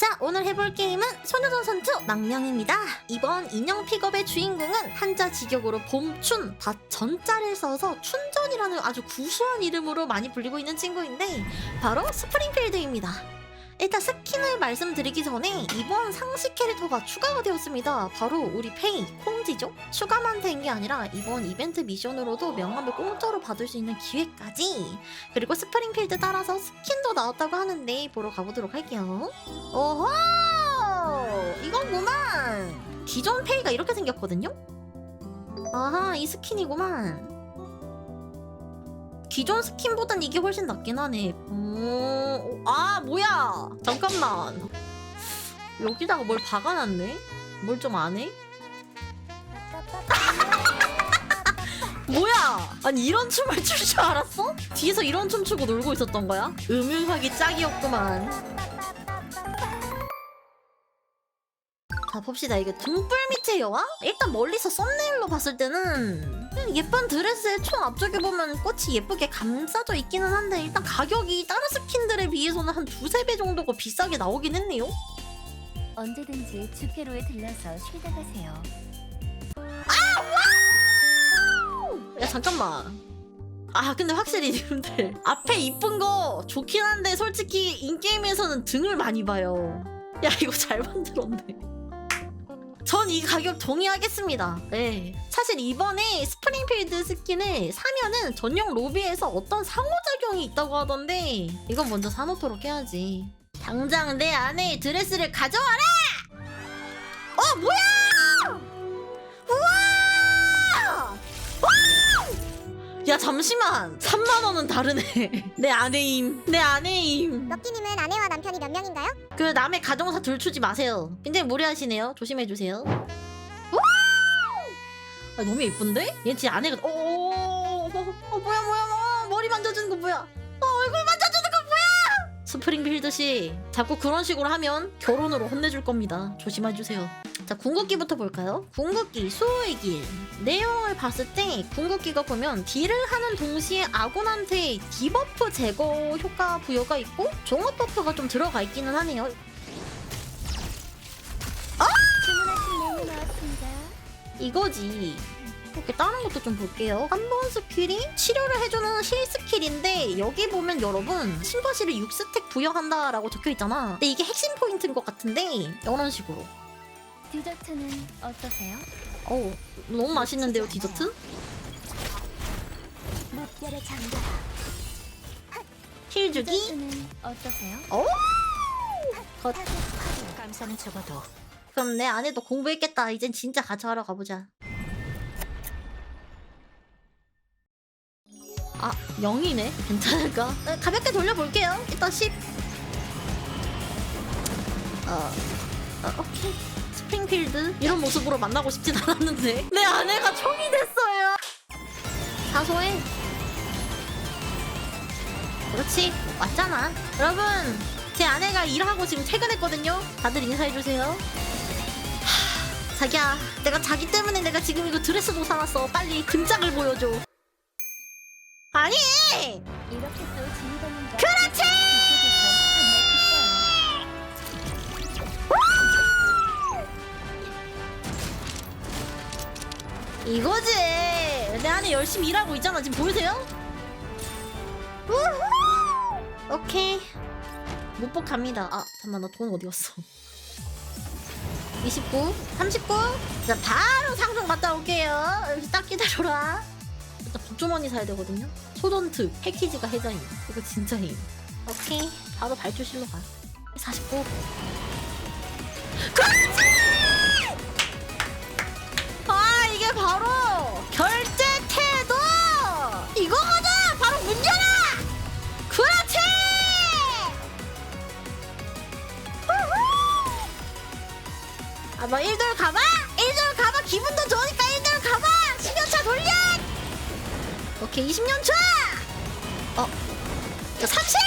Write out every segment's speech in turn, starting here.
자, 오늘 해볼 게임은 소녀전 선투 망명입니다. 이번 인형 픽업의 주인공은 한자 직역으로 봄춘, 밭 전자를 써서 춘전이라는 아주 구수한 이름으로 많이 불리고 있는 친구인데 바로 스프링필드입니다. 일단 스킨을 말씀드리기 전에 이번 상시 캐릭터가 추가가 되었습니다. 바로 우리 페이, 콩지죠? 추가만 된 게 아니라 이번 이벤트 미션으로도 명함을 공짜로 받을 수 있는 기회까지 그리고 스프링필드 따라서 스킨도 나왔다고 하는데 보러 가보도록 할게요. 오호! 이건구만! 기존 페이가 이렇게 생겼거든요? 아하, 이 스킨이구만. 기존 스킨보단 이게 훨씬 낫긴 하네. 오, 아, 뭐야! 잠깐만. 여기다가 뭘 박아놨네? 뭘 좀 안 해? 뭐야! 아니 이런 춤을 출 줄 알았어? 뒤에서 이런 춤 추고 놀고 있었던 거야? 음흉하기 짝이었구만. 자 봅시다 이게 등불 밑에 여왕? 일단 멀리서 썸네일로 봤을 때는 예쁜 드레스의 총 앞쪽에 보면 꽃이 예쁘게 감싸져 있기는 한데 일단 가격이 다른 스킨들에 비해서는 한 두세 배 정도가 비싸게 나오긴 했네요? 언제든지 주페로에 들러서 쉬다 가세요. 야 잠깐만 아 근데 확실히 님들 앞에 이쁜 거 좋긴 한데 솔직히 인게임에서는 등을 많이 봐요 야 이거 잘 만들었네 전 이 가격 동의하겠습니다. 네. 사실 이번에 스프링필드 스킨을 사면은 전용 로비에서 어떤 상호작용이 있다고 하던데 이건 먼저 사놓도록 해야지. 당장 내 안에 드레스를 가져와라! 어 뭐야 야 잠시만. 3만 원은 다르네. 내 아내임. 내 아내임. 럭키님은 아내와 남편이 몇 명인가요? 그 남의 가정사 들추지 마세요. 굉장히 무례하시네요. 조심해주세요. 아, 너무 예쁜데? 얘지 아내가 어, 어, 어, 어 뭐야 뭐야 뭐야 머리 만져주는 거 뭐야? 어, 얼굴 만져주는 거 뭐야? 스프링필드 씨 자꾸 그런 식으로 하면 결혼으로 혼내줄 겁니다. 조심해주세요 자 궁극기부터 볼까요? 궁극기 수호의 길. 내용을 봤을 때 궁극기가 보면 딜을 하는 동시에 아군한테 디버프 제거 효과 부여가 있고 종합 버프가 좀 들어가 있기는 하네요. 주문하신 메뉴 나왔습니다. 이거지. 이렇게 다른 것도 좀 볼게요. 한 번 스킬이 치료를 해주는 힐 스킬인데 여기 보면 여러분 신바시를 6스택 부여한다라고 적혀있잖아. 근데 이게 핵심 포인트인 것 같은데 이런 식으로 디저트는 어떠세요? 어우 너무 맛있는데요 디저트? 무뼈를 잠가. 힐 주기 디저트는 어떠세요? 오! 컷. 감사는 적어도 그럼 내 아내도 공부했겠다 이젠 진짜 같이 하러 가보자 아 0이네 괜찮을까? 네, 가볍게 돌려볼게요 일단 10 어, 어 오케이 스프링필드? 이런 모습으로 만나고 싶진 않았는데. 내 아내가 총이 됐어요. 사소해. 그렇지. 왔잖아. 여러분 제 아내가 일하고 지금 퇴근했거든요. 다들 인사해주세요. 하, 자기야 내가 자기 때문에 내가 지금 이거 드레스도 사놨어. 빨리 근짝을 보여줘. 아니! 그렇지! 이거지. 내 아내 열심히 일하고 있잖아. 지금 보이세요? 우후! 오케이. 못복 갑니다. 아 잠깐만. 나 돈 어디 갔어? 29 39 자, 바로 상점 갔다 올게요. 여기 딱 기다려라. 일단 복주머니 사야 되거든요. 소돈트 패키지가 해자임 이거 진짜 힘. 오케이. 바로 발주실로 가. 49 그렇지 바로 결제 태도! 이거거든 바로 문 열어! 그렇지! 아마 1돌 가봐? 1돌 가봐! 기분도 좋으니까 1돌 가봐! 10년차 돌려! 오케이 20년 차! 어? 자, 30!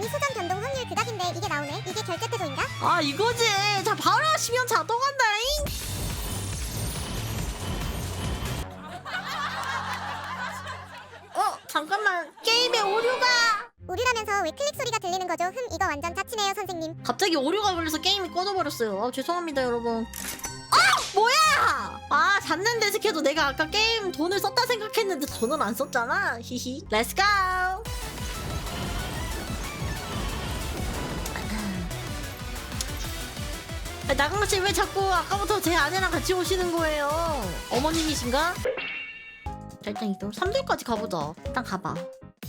아니 수정 변동 확률 그닥인데 이게 나오네. 이게 결제 태도 아 이거지. 자 바로 하시면 자동 한다잉. 어 잠깐만. 게임에 오류가. 오류라면서 왜 클릭 소리가 들리는 거죠? 흠 이거 완전 짜치네요 선생님. 갑자기 오류가 걸려서 게임이 꺼져버렸어요. 아 죄송합니다 여러분. 아 뭐야! 아 잤는데 스케도 내가 아까 게임 돈을 썼다 생각했는데 돈을 안 썼잖아. 히히. 렛츠고 나강 씨 왜 자꾸 아까부터 제 아내랑 같이 오시는 거예요? 어머님이신가? 자 일단 이동 3돌까지 가보자. 일단 가봐.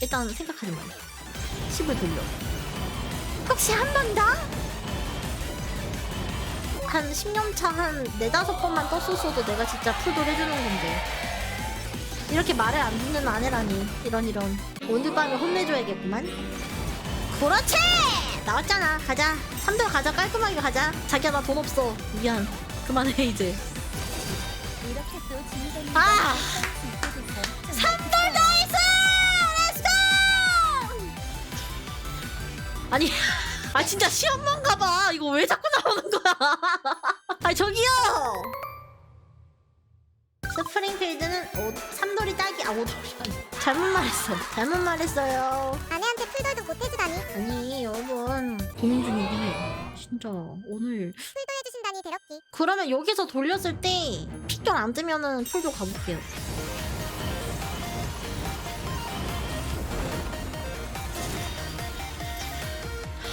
일단 생각하지 마 10을 돌려. 혹시 한 번 더? 한 10년 차한 네다섯 번만 떴었어도 내가 진짜 풀돌 해주는 건데. 이렇게 말을 안 듣는 아내라니. 이런 이런. 오늘 밤에 혼내줘야겠구만. 그렇지! 나왔잖아. 가자. 3돌 가자. 깔끔하게 가자. 자기야 나 돈 없어. 미안. 그만해 이제. 아! 거 3돌 나이스! 렛츠고! 아니 아 진짜 시험만 가 봐. 이거 왜 자꾸 나오는 거야? 아 저기요! 스프링필드는 3돌이 딱이 아 5돌이 아니 잘못 말했어. 잘못 말했어요. 아내한테 풀돌도 못 해주다니. 아니 여러분. 고민 중이게 진짜 오늘. 풀도 해주신다니 대럭기. 그러면 여기서 돌렸을 때 픽돌 안 뜨면은 풀도 가볼게요.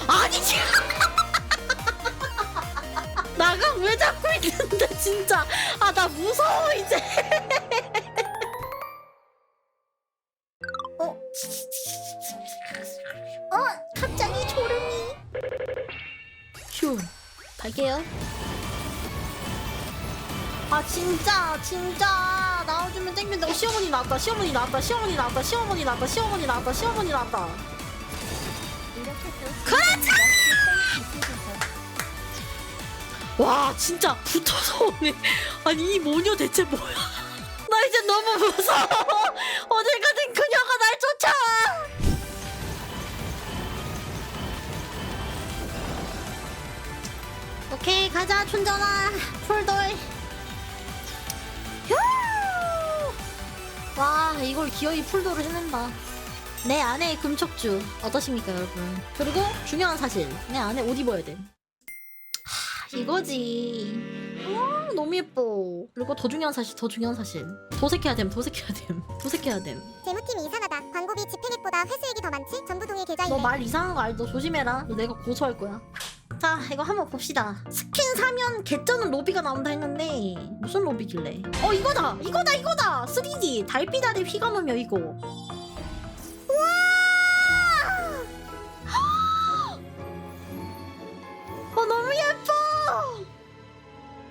아니 지금. 나가 왜 잡고 있는데 진짜. 아 나 무서워 이제 휴 갈게요. 아 진짜 진짜. 나와주면 땡긴다 어, 시어머니 나왔다. 시어머니 나왔다. 시어머니 나왔다. 시어머니 나왔다. 시어머니 나왔다. 시어머니 나왔다. 그렇지! 와 진짜 붙어서 오네. 아니 이 모녀 대체 뭐야? 나 이제 너무 무서워 오케이 가자 춘전아 풀돌 휴! 와 이걸 기어이 풀돌을 해낸다 내 아내의 금척주 어떠십니까 여러분 그리고 중요한 사실 내 아내 옷 입어야 돼 이거지. 어, 너무 예뻐. 그리고 더 중요한 사실, 더 중요한 사실. 도색해야 됨, 도색해야 됨, 도색해야 됨. 재무팀이 이상하다. 광고비 집행액보다 회수액이 더 많지? 전부 동일 계좌이네. 너 말 이상한 거 알죠? 조심해라. 너 내가 고소할 거야. 자, 이거 한번 봅시다. 스킨 사면 개쩌는 로비가 나온다 했는데 무슨 로비길래? 어, 이거다, 이거다, 이거다. 3D 달빛 아래 휘감으며 이거. 와, 어, 너무 예뻐.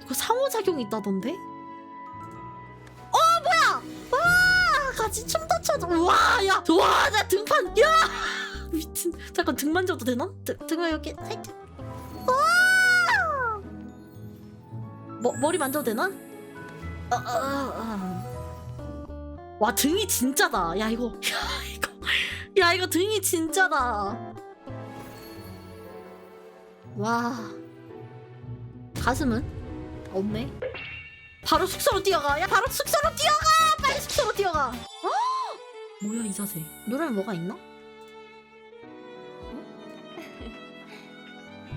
이거 상호작용이 있다던데? 어, 뭐야? 와, 같이 춤도 춰줘. 와, 야, 와, 나 등판, 야, 미친. 잠깐 등 만 져도 되나? 등, 등을 이렇게 살짝. 머, 머리 만져도 되나? 어, 어, 어, 어. 와, 등이 진짜다. 야, 이거, 야, 이거, 야, 이거 등이 진짜다. 와, 가슴은 없네. 바로 숙소로 뛰어가. 야, 바로 숙소로 뛰어가. 빨리 숙소로 뛰어가. 어? 뭐야 이 자세? 누르면 뭐가 있나?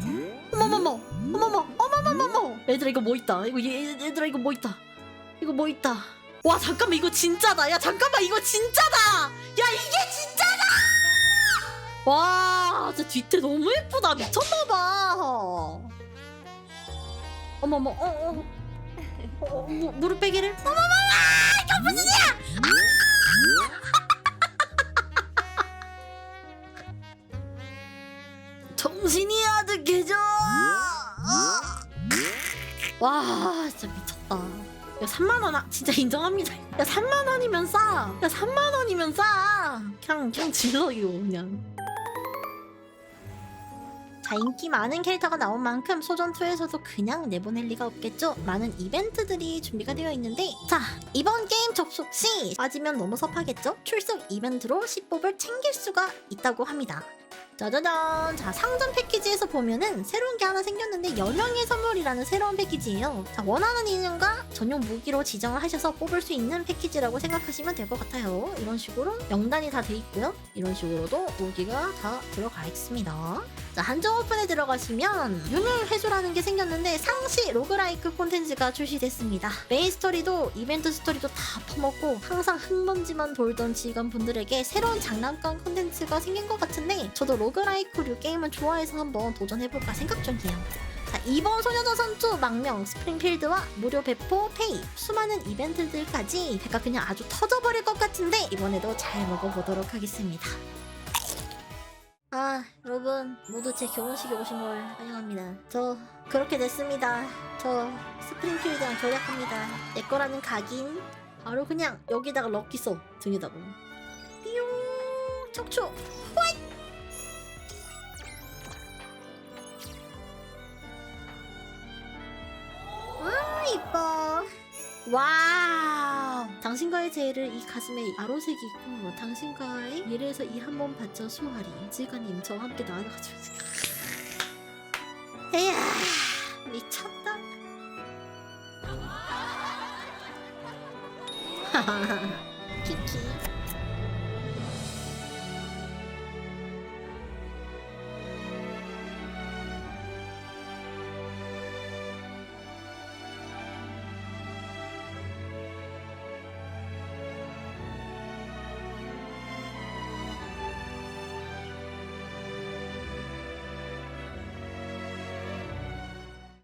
어머머머, 어머머. 얘들아 이거 뭐 있다. 이거 얘, 얘들아 이거 뭐 있다. 이거 뭐 있다. 와 잠깐만 이거 진짜다. 야 잠깐만 이거 진짜다. 야 이게 진짜다. 와, 진짜 뒤태 너무 예쁘다. 미쳤나봐. 어머머, 어, 어. 어, 어, 무, 무릎 베기를? 어머머머! 이거 무슨 일이야! 정 와, 진짜 미쳤다. 야, 3만원, 아, 진짜 인정합니다. 야, 3만원이면 싸! 야, 3만원이면 싸! 그냥, 그냥 질러, 이거, 그냥. 자, 인기 많은 캐릭터가 나온 만큼 소전2에서도 그냥 내보낼 리가 없겠죠? 많은 이벤트들이 준비가 되어 있는데 자, 이번 게임 접속 시 빠지면 너무 섭하겠죠? 출석 이벤트로 10법을 챙길 수가 있다고 합니다. 짜자잔. 자, 상점 패키지에서 보면은 새로운 게 하나 생겼는데 연령의 선물이라는 새로운 패키지예요. 자, 원하는 인형과 전용 무기로 지정을 하셔서 뽑을 수 있는 패키지라고 생각하시면 될 것 같아요. 이런 식으로 명단이 다 돼 있고요. 이런 식으로도 무기가 다 들어가 있습니다. 자, 한정 오픈에 들어가시면 유물 회수라는 게 생겼는데 상시 로그라이크 콘텐츠가 출시됐습니다. 메인 스토리도 이벤트 스토리도 다 퍼먹고 항상 흙먼지만 돌던 지휘관 분들에게 새로운 장난감 콘텐츠가 생긴 것 같은데 저도 로그라이크류 게임을 좋아해서 한번 도전해볼까 생각 중이에요. 자, 이번 소녀전 선수 망명 스프링필드와 무료 배포 페이 수많은 이벤트들까지 제가 그냥 아주 터져버릴 것 같은데 이번에도 잘 먹어보도록 하겠습니다. 아 여러분 모두 제 결혼식에 오신 걸 환영합니다. 저 그렇게 됐습니다. 저 스프링필드랑 결약합니다. 내 거라는 각인 바로 그냥 여기다가 럭키 써 등에다가 띠용 척추 호잇 아 이뻐 와우. 당신과의 제의를 이 가슴에 아로색이 있고 당신과의 미래에서 이 한 번 바쳐 수하리. 지가님 저와 함께 나와가지고 에야 미쳤다. 키키